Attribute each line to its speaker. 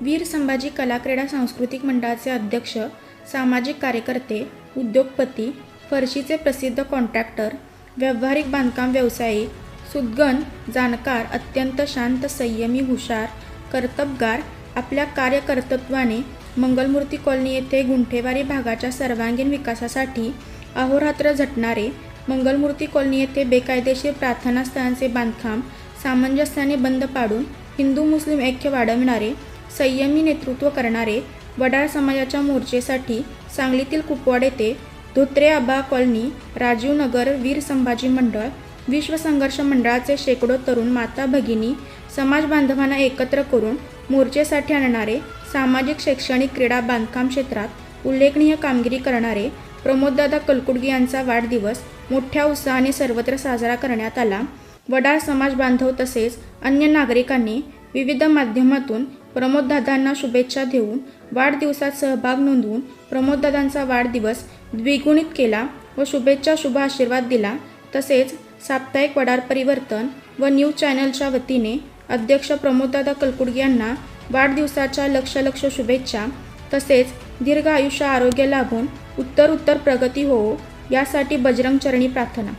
Speaker 1: वीर संभाजी कला क्रीडा सांस्कृतिक मंडळाचे अध्यक्ष सामाजिक कार्यकर्ते उद्योगपती फरशीचे प्रसिद्ध कॉन्ट्रॅक्टर व्यावहारिक बांधकाम व्यावसायिक सुद्गन जाणकार अत्यंत शांत संयमी हुशार कर्तबगार आपल्या कार्यकर्तृत्वाने मंगलमूर्ती कॉलनी येथे गुंठेवारी भागाच्या सर्वांगीण विकासासाठी अहोरात्र झटणारे मंगलमूर्ती कॉलनी येथे बेकायदेशीर प्रार्थनास्थळांचे बांधकाम सामंजस्याने बंद पाडून हिंदू मुस्लिम ऐक्य वाढविणारे संयमी नेतृत्व करणारे वडार समाजाच्या मोर्चेसाठी सांगलीतील कुपवाड येथे धोत्रे आबा कॉलनी राजीव नगर वीर संभाजी मंडळ विश्व संघर्ष मंडळाचे शेकडो तरुण माता भगिनी समाज बांधवांना एकत्र करून मोर्चेसाठी आणणारे सामाजिक शैक्षणिक क्रीडा बांधकाम क्षेत्रात उल्लेखनीय कामगिरी करणारे प्रमोददादा कलकुडगी यांचा वाढदिवस मोठ्या उत्साहाने सर्वत्र साजरा करण्यात आला. वडार समाज बांधव तसेच अन्य नागरिकांनी विविध माध्यमातून प्रमोददादांना शुभेच्छा देऊन वाढदिवसात सहभाग नोंदवून प्रमोददादांचा वाढदिवस द्विगुणित केला व शुभेच्छा शुभ आशीर्वाद दिला. तसेच साप्ताहिक वडार परिवर्तन व न्यूज चॅनलच्या वतीने अध्यक्ष प्रमोददादा कलकुडगी यांना वाढदिवसाच्या लक्ष लक्ष शुभेच्छा. तसेच दीर्घ आयुष्य आरोग्य लाभून उत्तर उत्तर प्रगती होवो यासाठी बजरंग चरणी प्रार्थना.